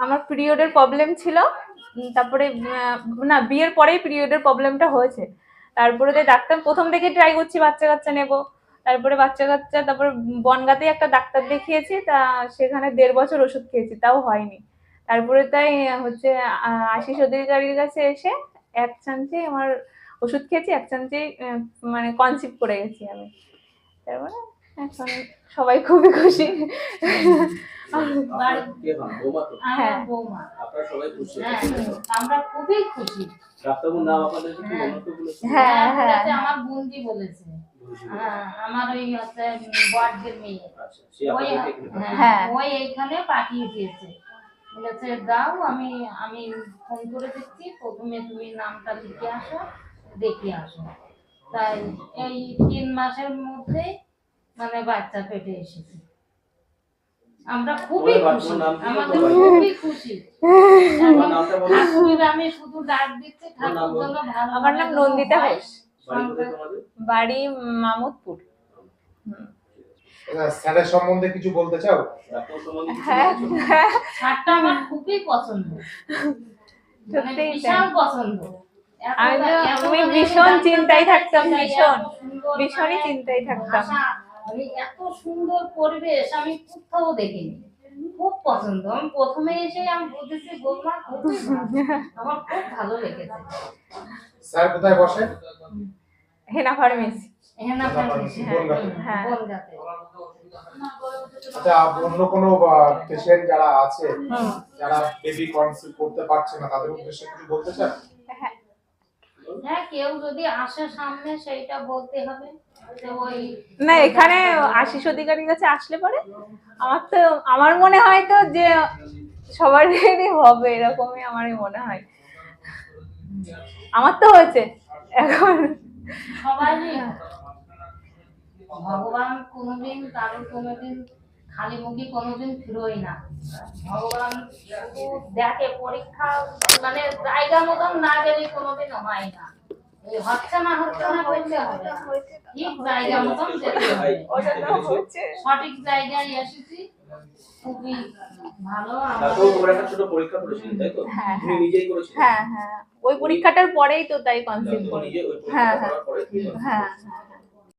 আমার পিরিয়ডের প্রবলেম ছিল। তারপরে না বিয়ের পরেই পিরিয়ডের প্রবলেমটা হয়েছে। তারপরে তো ডাক্তার প্রথম থেকে ট্রাই করছি বাচ্চা কাচ্চা নেব। তারপরে বাচ্চা কাচ্চা তারপরে বনগাতে একটা ডাক্তার দেখিয়েছি তা সেখানে দেড় বছর ওষুধ খেয়েছি তাও হয়নি। তারপরে তাই হচ্ছে আশিস অধিকারীর কাছে এসে এক চান্সে আমার ওষুধ খেয়েছি এক চান্সেই আহ, মানে কনসিভ করে গেছি আমি। তারপরে এখন সবাই খুবই খুশি। হ্যাঁ। আমার বৌমা। আপনারা সবাই খুশি? হ্যাঁ খুবই খুশি। হ্যাঁ, হ্যাঁ। আমার বলেছে। হ্যাঁ আমার ওই হচ্ছে ওয়ার্ডের মেয়ে। আচ্ছা হ্যাঁ। ওই এইখানে পাঠিয়ে দিয়েছে। বলেছে দাও আমি আমি ফোন করে দিচ্ছি প্রথমে তুমি নামটা লিখে আসো দেখে আসো। তাই এই তিন মাসের মধ্যে মানে বাচ্চা পেটে এসেছে। আমরা খুবই খুশি। বাচ্চার নাম কি? আমাদের খুবই খুশি। তোমার নামটা বলো। ঠাকুরের আমি শুধু ডাক দিচ্ছি ঠাকুর বলো। ভালো আমার নাম নন্দিতা ঘোষ। বাড়ি মামুদপুর। আচ্ছা, স্যারের সম্বন্ধে কিছু বলতে চাও? হ্যাঁ? হ্যাঁ আমার খুবই পছন্দ। মানে বিশাল পছন্দ। আমি মানে ভীষণ চিন্তায় থাকতাম, ভীষণ। ভীষণই মানে চিন্তায় থাকতাম। আমি এত সুন্দর পরিবেশ আমি কোথাও দেখিনি। খুব পছন্দ। আমি প্রথমে এসে আমি বুঝেছি বৌমা খুব আমার খুব ভালো লেগেছে। স্যার কোথায় বসে হেনা ফার্মেসি। আপনার বেশি, হ্যাঁ। হ্যাঁ। আচ্ছা অন্য কোনো পেশেন্ট যারা আছে যারা বেবি কনসিভ করতে পারছে না তাদের উদ্দেশ্যে কিছু বলতে চান? হ্যাঁ কেউ যদি আসে সামনে সেইটা বলতে হবে। না, এখানে আশিস অধিকারীর কাছে আসলে পরে আমার তো, আমার মনে হয় তো যে সবারই হবে, এরকমই আমারই মনে হয়। আমার তো হয়েছে। এখন ভগবান কোনোদিন, কারোর কোনোদিন, খালি মুখে কোনোদিন ফিরোই না। ভগবান দেখে পরীক্ষা মানে জায়গা মতন না গেলে কোনোদিন হয় না। হচ্ছে না হচ্ছে না বলতে হবে। ঠিক জায়গা মতন যেতে হবে। ওটা তো হচ্ছে। সঠিক জায়গায় এসেছি। খুবই ভালো ডাক্তারবাবু আমাদের তোমার একটা ছোট পরীক্ষা করেছিলেন তাই তো? হ্যাঁ, তুমি হ্যাঁ। নিজেই করেছিলে? হ্যাঁ হ্যাঁ। ওই পরীক্ষাটার পরেই তো তাই কনসেপ্ট করি হ্যাঁ, হ্যাঁ। হ্যাঁ হ্যাঁ।